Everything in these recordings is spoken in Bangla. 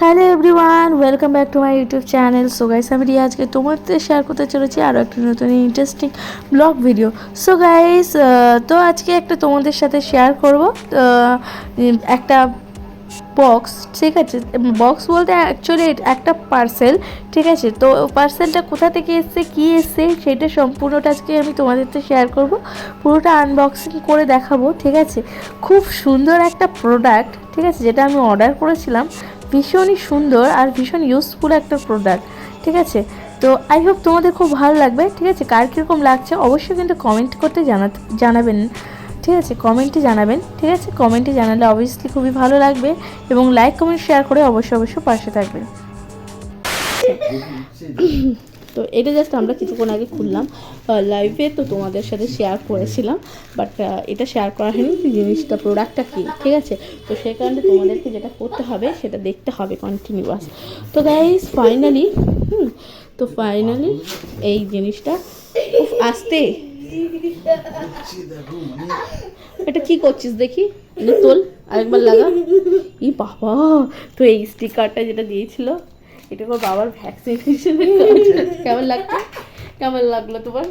Hello everyone welcome back to my YouTube channel so guys আমি রিয়া আজকে তোমাদের শেয়ার করতে চলেছি আরও একটা নতুন interesting blog video so guys তো আজকে একটা তোমাদের সাথে শেয়ার করব। একটা বক্স ঠিক আছে? বক্স বলতে অ্যাকচুয়ালি একটা পার্সেল ঠিক আছে? তো পার্সেলটা কোথা থেকে এসছে, কী এসছে, সেটা সম্পূর্ণটা আজকে আমি তোমাদেরতে শেয়ার করব। পুরোটা আনবক্সিং করে দেখাবো, ঠিক আছে? খুব সুন্দর একটা প্রোডাক্ট ঠিক আছে? যেটা আমি অর্ডার করেছিলাম। ভীষণই সুন্দর আর ভীষণ ইউজফুল একটা প্রোডাক্ট ঠিক আছে? তো আই হোপ তোমাদের খুব ভালো লাগবে, ঠিক আছে? কার কীরকম লাগছে, অবশ্যই কিন্তু কমেন্ট করতে জানাতে জানাবেন। ঠিক আছে কমেন্টে জানাবেন, ঠিক আছে? কমেন্টে জানালে অবভিয়াসলি খুবই ভালো লাগবে এবং লাইক কমেন্ট শেয়ার করে অবশ্যই অবশ্যই পাশে থাকবেন। তো এটা জাস্ট আমরা কিছুক্ষণ আগে খুললাম। লাইভে তো তোমাদের সাথে শেয়ার করেছিলাম বাট এটা শেয়ার করা হয়নি জিনিসটা প্রোডাক্টটা কী, ঠিক আছে? তো সেই কারণে তোমাদেরকে যেটা করতে হবে, সেটা দেখতে হবে কন্টিনিউয়াস তো গাইজ ফাইনালি হুম, তো ফাইনালি এই জিনিসটা আসতে এটা কি করছিস দেখি? এটা তোল আরেকবার লাগা। ই বাবা তো এই স্টিকারটা যেটা দিয়েছিল এটা ওর বাবার ভ্যাকসিনেশনের কেমন লাগছে? কেমন লাগল তোমার?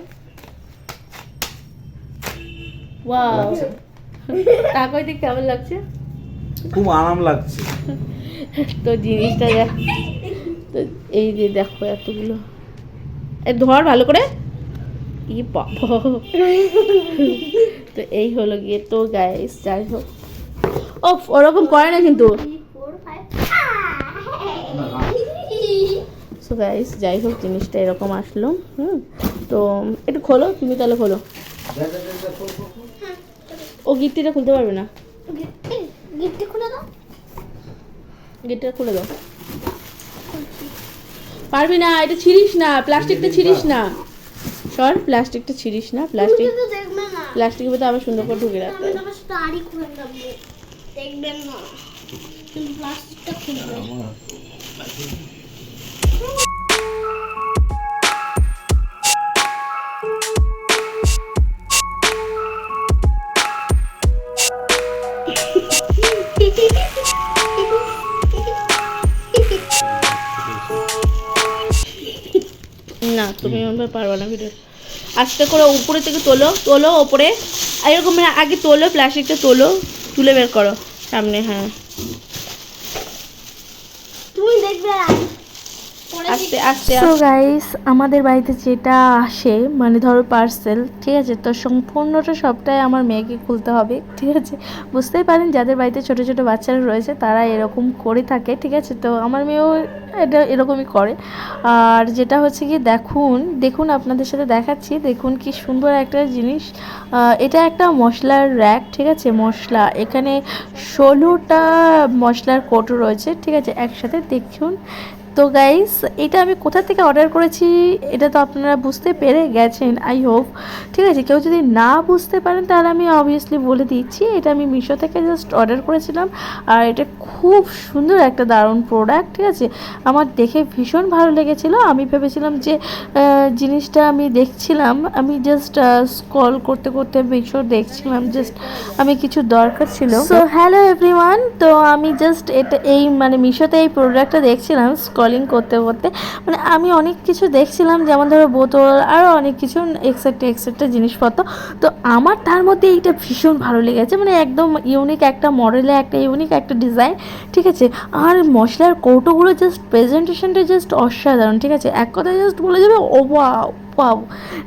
ওয়াও দিক কেমন লাগছে? খুব আরাম লাগছে। তো জিনিসটা দেখ তো এই যে দেখো এতগুলো। এ ধর ভালো করে। ই বাবা তো এই হলো গিয়ে তো গাইস যাই হোক। ও ওরকম করে না কিন্তু। সো গাইস যাই হোক, জিনিসটা এরকম আসলো, হুম। তো একটু খোলো, তুমি তাহলে খোলো। ও গিট্টিটা খুলতে পারবে না। গিফট খুলে দাও গিট্টিটা খুলে দাও। পারবি না, এটা ছিড়িস না, প্লাস্টিকটা ছিড়িস না। সর প্লাস্টিকটা ছিড়িস না প্লাস্টিক তো দেখবে না। প্লাস্টিকের ভিতরে আবার সুন্দর করে ঢুকে রাখতে। দেখবেন না। কিন্তু প্লাস্টিকটা খুলবে। না তুমি ওভাবে পারবা না ভিডিও আস্তে করে উপরে থেকে তোলো তোলো ওপরে। আর এরকম আগে তোলো প্লাস্টিকটা তোলো তুলে বের করো। সামনে হ্যাঁ। তুমি দেখবে আস্তে আস্তে সো গাইস আমাদের বাড়িতে যেটা আসে মানে ধরো পার্সেল ঠিক আছে? তো সম্পূর্ণটা সবটাই আমার মেয়েকে খুলতে হবে ঠিক আছে? বুঝতেই পারেন যাদের বাড়িতে ছোট ছোট বাচ্চারা রয়েছে তারা এরকম করে থাকে ঠিক আছে? তো আমার মেয়েও এটা এরকমই করে। আর যেটা হচ্ছে কি দেখুন দেখুন আপনাদের সাথে দেখাচ্ছি দেখুন কি সুন্দর একটা জিনিস। এটা একটা মশলার র্যাক ঠিক আছে? মশলা। এখানে ষোলোটা মশলার কোটো রয়েছে ঠিক আছে? একসাথে দেখুন তো গাইস এটা আমি কোথা থেকে অর্ডার করেছি, এটা তো আপনারা বুঝতে পেরে গেছেন আই হোপ ঠিক আছে, কেউ যদি না বুঝতে পারেন, তাহলে আমি অবভিয়াসলি বলে দিচ্ছি, এটা আমি মিশো থেকে জাস্ট অর্ডার করেছিলাম, আর এটা খুব সুন্দর একটা দারুণ প্রোডাক্ট ঠিক আছে? আমার দেখে ভীষণ ভালো লেগেছিলো, আমি ভেবেছিলাম যে জিনিসটা আমি দেখছিলাম, আমি জাস্ট স্কল করতে করতে মিশো দেখছিলাম জাস্ট আমি কিছু দরকার ছিল। সো হ্যালো এভরিওয়ান তো আমি জাস্ট এটা এই মানে মিশোতে এই প্রোডাক্টটা দেখছিলাম স্কলিং করতে করতে মানে আমি অনেক কিছু দেখছিলাম, যেমন ধরো বোতল আরও অনেক কিছু এক্সেট্রা এক্সেট্রা জিনিসপত্র। তো আমার তার মধ্যে এইটা ভীষণ ভালো লেগেছে মানে একদম ইউনিক একটা মডেলে একটা ইউনিক একটা ডিজাইন ঠিক আছে? আর মশলার কৌটোগুলো জাস্ট প্রেজেন্টেশনটা জাস্ট অসাধারণ, ঠিক আছে? এক কথায় জাস্ট বলে যাবে ও ওয়াও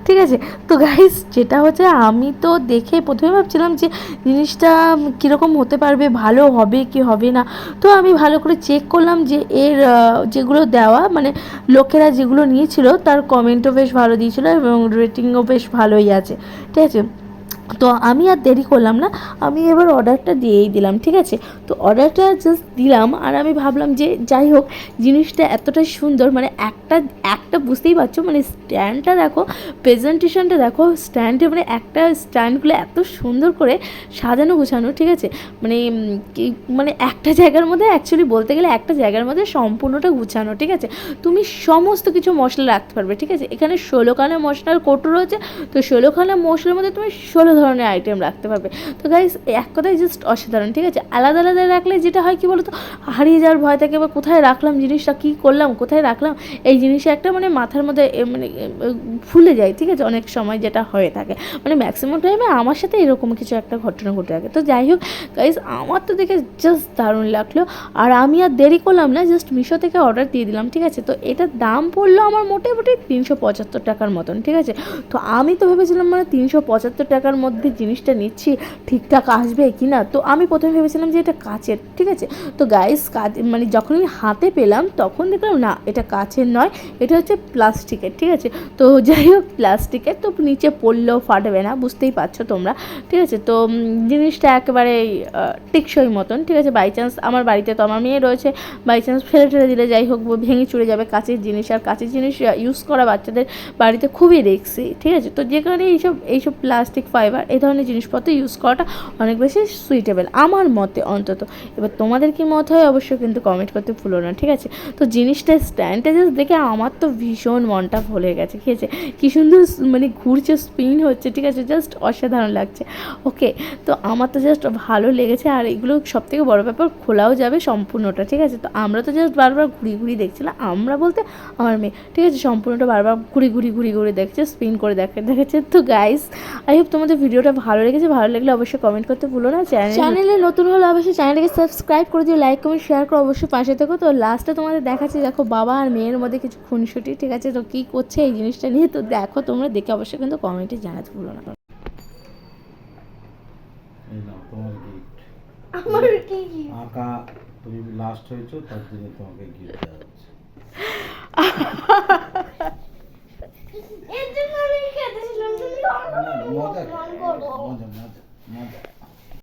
ঠিক আছে? তো গাইস যেটা হচ্ছে আমি তো দেখে প্রথমে ভাবছিলাম যে জিনিসটা কীরকম হতে পারবে, ভালো হবে কি হবে না। তো আমি ভালো করে চেক করলাম যে এর যেগুলো দেওয়া মানে লোকেরা যেগুলো নিয়েছিল, তার কমেন্টও বেশ ভালো দিয়েছিলো এবং রেটিংও বেশ ভালোই আছে। ঠিক আছে? তো আমি আর দেরি করলাম না, আমি এবার অর্ডারটা দিয়েই দিলাম, ঠিক আছে? তো অর্ডারটা জাস্ট দিলাম আর আমি ভাবলাম যে যাই হোক, জিনিসটা এতটাই সুন্দর মানে একটা একটা বুঝতেই পারছ মানে স্ট্যান্ডটা দেখো প্রেজেন্টেশনটা দেখো স্ট্যান্ডে মানে একটা স্ট্যান্ডগুলো এত সুন্দর করে সাজানো গোছানো, ঠিক আছে? মানে মানে একটা জায়গার মধ্যে অ্যাকচুয়ালি বলতে গেলে একটা জায়গার মধ্যে সম্পূর্ণটা গুছানো, ঠিক আছে? তুমি সমস্ত কিছু মশলা রাখতে পারবে, ঠিক আছে? এখানে ষোলোখানা মশলার কোটো রয়েছে, তো ষোলোখানা মশলার মধ্যে তুমি ষোলো ধরনের আইটেম রাখতে পারবে। তো গাইস এক কথায় জাস্ট অসাধারণ, ঠিক আছে? আলাদা আলাদা রাখলে যেটা হয় কি বলতো? হারিয়ে যাওয়ার ভয় থাকে বা কোথায় রাখলাম, জিনিসটা কী করলাম, কোথায় রাখলাম, এই জিনিসটা একটা মানে মাথার মধ্যে মানে ভুলে যায়, ঠিক আছে? অনেক সময় যেটা হয়ে থাকে। মানে ম্যাক্সিমাম টাইমে আমার সাথে এরকম কিছু একটা ঘটনা ঘটে থাকে। তো যাই হোক গাইস আমার তো দেখে জাস্ট দারুণ লাগল। আর আমি আর দেরি করলাম না জাস্ট মিশো থেকে অর্ডার দিয়ে দিলাম, ঠিক আছে? তো এটার দাম পড়ল আমার মোটামুটি তিনশো পঁচাত্তর টাকার মতন, ঠিক আছে? তো আমি তো ভেবেছিলাম মানে তিনশো পঁচাত্তর টাকার মধ্যে জিনিসটা নিচ্ছি, ঠিকঠাক আসবে কি না? তো আমি প্রথমে ভেবেছিলাম যে এটা কাচের, ঠিক আছে? তো গাইস কাজ মানে যখন আমি হাতে পেলাম, তখন দেখলাম না, এটা কাচের নয়, এটা হচ্ছে প্লাস্টিকের, ঠিক আছে? তো যাই হোক, প্লাস্টিকের, তো নিচে পড়লেও ফাটবে না, বুঝতেই পারছ তোমরা, ঠিক আছে? তো জিনিসটা একেবারে টেকসই মতন, ঠিক আছে? বাই চান্স আমার বাড়িতে তো আমার মেয়ে রয়েছে বাই চান্স ফেলে ঠেলে দিলে, যাই হোক ভেঙে চুরে যাবে, কাঁচের জিনিস, আর কাঁচের জিনিস ইউজ করা বাচ্চাদের বাড়িতে খুবই রিক্সি ঠিক আছে? তো যে কারণে এইসব এইসব প্লাস্টিক ফাইবার এই ধরনের জিনিসপত্র ইউজ করাটা অনেক বেশি সুইটেবল আমার মতে অন্তত। এবার তোমাদের কি মত হয় অবশ্যই কিন্তু কমেন্ট করতে ভুলো না, ঠিক আছে? তো জিনিসটা স্ট্যান্ডটা জাস্ট দেখে আমার তো ভীষণ মনটা ভরে গেছে, ঠিক আছে? কী সুন্দর মানে ঘুরছে স্পিন হচ্ছে, ঠিক আছে? জাস্ট অসাধারণ লাগছে। ওকে তো আমার তো জাস্ট ভালো লেগেছে আর এগুলো সব থেকে বড়ো ব্যাপার খোলাও যাবে সম্পূর্ণটা, ঠিক আছে? তো আমরা তো জাস্ট বারবার ঘুরি ঘুরি দেখছিলাম, আমরা বলতে আমার মেয়ে, ঠিক আছে? সম্পূর্ণটা বারবার ঘুরি ঘুরি ঘুরি ঘুরি দেখছে স্পিন করে দেখে, দেখেছে। তো গাইস আই হোপ তোমাদের ভিডিওটা ভালো লেগেছে ভালো লাগলে অবশ্যই কমেন্ট করতে ভুলো না চ্যানেল চ্যানেলে নতুন হলে অবশ্যই চ্যানেলটাকে সাবস্ক্রাইব করে দিও লাইক কমেন্ট শেয়ার করো অবশ্যই পাশে থেকো। তো লাস্টে তোমাদের দেখাচ্ছি দেখো বাবা আর মেয়ের মধ্যে কিছু খুনসুটি ঠিক আছে? তো কী করছে এই জিনিসটা নিয়ে? তো দেখো তোমরা দেখে অবশ্যই কিন্তু কমেন্টে জানাতে ভুলো না। আমার কি কি আঁকা তুমি লাস্ট হয়েছো তার জন্য তোমাকে গিফট দেওয়া হচ্ছে। এর জন্য আমি খেতেছিলাম তুমি না, মজা অপমান করো মজা মজা মজা